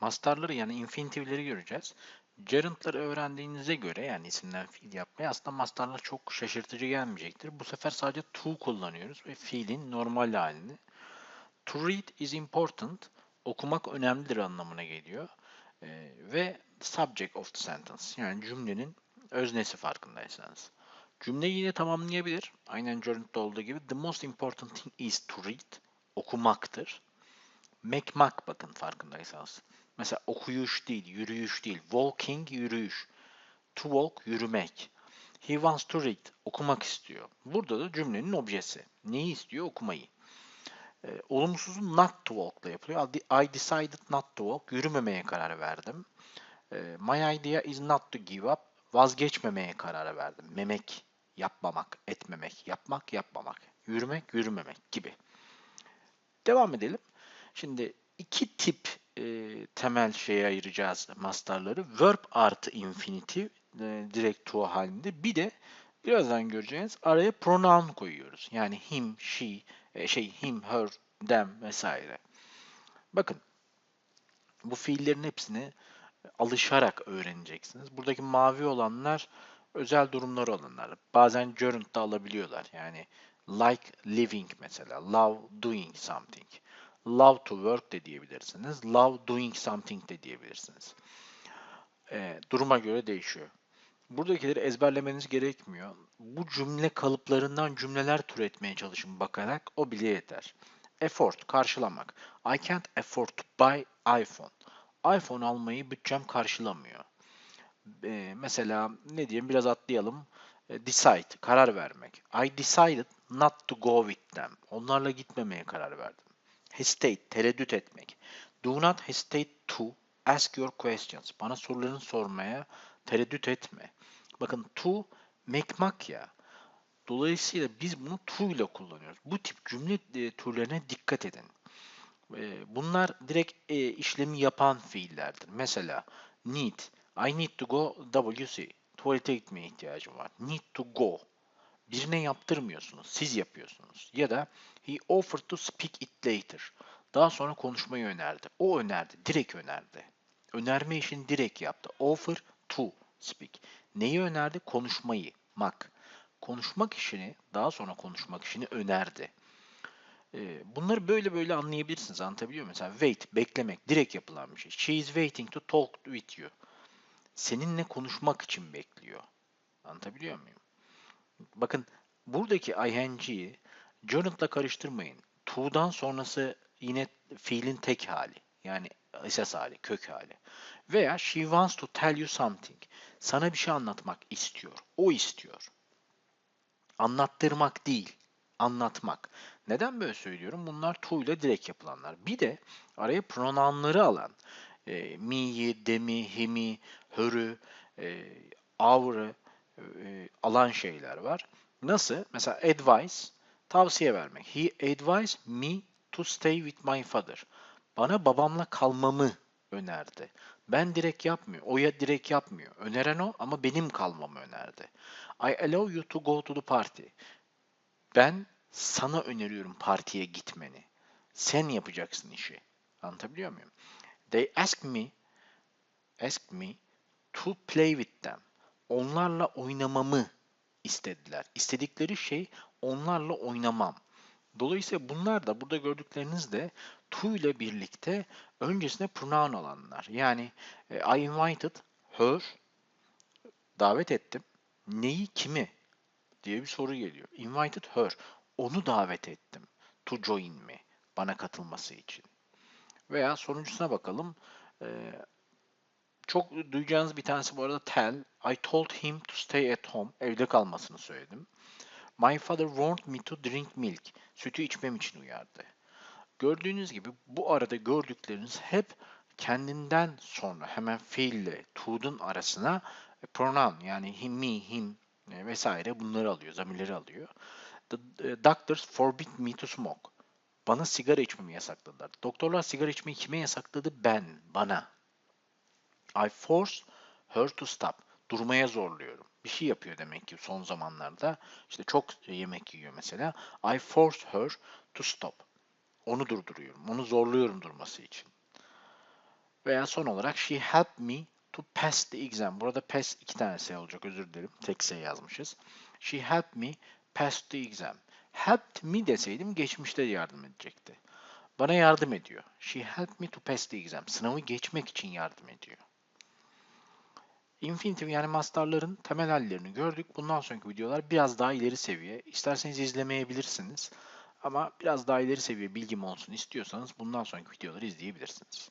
Mastarları yani infinitivleri göreceğiz. Gerund'ları öğrendiğinize göre yani isimden fiil yapmaya aslında mastarlar çok şaşırtıcı gelmeyecektir. Bu sefer sadece to kullanıyoruz ve fiilin normal halini. To read is important. Okumak önemlidir anlamına geliyor. Ee, ve subject of the sentence yani cümlenin öznesi farkındaysanız. Cümleyi yine tamamlayabilir. Aynen Gerund'da olduğu gibi. The most important thing is to read. Okumaktır. Mekmak bakın farkındaysanız. Mesela okuyuş değil, yürüyüş değil. Walking yürüyüş. To walk yürümek. He wants to read. Okumak istiyor. Burada da cümlenin objesi. Neyi istiyor? Okumayı. E, olumsuzu not to walk ile yapılıyor. I decided not to walk. Yürümemeye karar verdim. E, my idea is not to give up. Vazgeçmemeye karar verdim. Memek, yapmamak, etmemek, yapmak, yapmamak. Yürümek, yürümemek gibi. Devam edelim. Şimdi iki tip e, temel şeye ayıracağız mastarları. Verb artı infinitive e, direkt to halinde. Bir de birazdan göreceğiniz araya pronoun koyuyoruz. Yani him, she, e, şey him, her, them vesaire. Bakın bu fiillerin hepsini alışarak öğreneceksiniz. Buradaki mavi olanlar özel durumlar olanlar. Bazen gerund da alabiliyorlar. Yani like living mesela, love doing something. Love to work de diyebilirsiniz. Love doing something de diyebilirsiniz. E, duruma göre değişiyor. Buradakileri ezberlemeniz gerekmiyor. Bu cümle kalıplarından cümleler türetmeye çalışın bakarak o bile yeter. Effort, karşılamak. I can't afford to buy iPhone. iPhone almayı bütçem karşılamıyor. Ee, mesela ne diyeyim biraz atlayalım. E, decide, karar vermek. I decided not to go with them. Onlarla gitmemeye karar verdim. Hesitate, tereddüt etmek. Do not hesitate to ask your questions. Bana sorularını sormaya tereddüt etme. Bakın to mekmak ya. Dolayısıyla biz bunu to ile kullanıyoruz. Bu tip cümle e, türlerine dikkat edin. E, bunlar direkt e, işlemi yapan fiillerdir. Mesela need. I need to go WC. Tuvalete gitmeye ihtiyacım var. Need to go. Birine yaptırmıyorsunuz. Siz yapıyorsunuz. Ya da he offered to speak it later. Daha sonra konuşmayı önerdi. O önerdi. Direkt önerdi. Önerme işini direkt yaptı. Offer to speak. Neyi önerdi? Konuşmayı. Mak. Konuşmak işini, daha sonra konuşmak işini önerdi. Bunları böyle böyle anlayabilirsiniz. Anlatabiliyor muyum? Mesela wait, beklemek. Direkt yapılan bir şey. She is waiting to talk with you. Seninle konuşmak için bekliyor. Anlatabiliyor muyum? Bakın buradaki ing'yi gerund'la karıştırmayın. To'dan sonrası yine fiilin tek hali. Yani esas hali, kök hali. Veya she wants to tell you something. Sana bir şey anlatmak istiyor. O istiyor. Anlattırmak değil, anlatmak. Neden böyle söylüyorum? Bunlar to ile direkt yapılanlar. Bir de araya pronounları alan e, me'yi, demi, himi, her'ü, e, our'ı e, alan şeyler var. Nasıl? Mesela advice, tavsiye vermek. He advised me to stay with my father. Bana babamla kalmamı önerdi. Ben direkt yapmıyor. O ya direkt yapmıyor. Öneren o ama benim kalmamı önerdi. I allow you to go to the party. Ben sana öneriyorum partiye gitmeni. Sen yapacaksın işi. Anlatabiliyor muyum? They ask me ask me to play with them. Onlarla oynamamı istediler. İstedikleri şey onlarla oynamam. Dolayısıyla bunlar da burada gördükleriniz de to ile birlikte öncesine pronoun olanlar. Yani e, I invited her davet ettim. Neyi kimi diye bir soru geliyor. Invited her. Onu davet ettim. To join me. Bana katılması için. Veya sonuncusuna bakalım. Çok duyacağınız bir tanesi bu arada tell. I told him to stay at home. Evde kalmasını söyledim. My father warned me to drink milk. Sütü içmem için uyardı. Gördüğünüz gibi bu arada gördükleriniz hep kendinden sonra hemen fiille to'nun arasına pronoun yani him, me, him e, vesaire bunları alıyor, zamirleri alıyor. The e, doctors forbid me to smoke. Bana sigara içmemi yasakladılar. Doktorlar sigara içmeyi kime yasakladı? Ben, bana. I force her to stop. Durmaya zorluyorum. Bir şey yapıyor demek ki son zamanlarda. İşte çok yemek yiyor mesela. I force her to stop. Onu durduruyorum. Onu zorluyorum durması için. Veya son olarak she helped me to pass the exam. Burada pass iki tane S olacak özür dilerim. Tek S yazmışız. She helped me pass the exam. Helped me deseydim geçmişte yardım edecekti. Bana yardım ediyor. She helped me to pass the exam. Sınavı geçmek için yardım ediyor. Infinitive yani mastarların temel hallerini gördük. Bundan sonraki videolar biraz daha ileri seviye. İsterseniz izlemeyebilirsiniz. Ama biraz daha ileri seviye bilgim olsun istiyorsanız bundan sonraki videoları izleyebilirsiniz.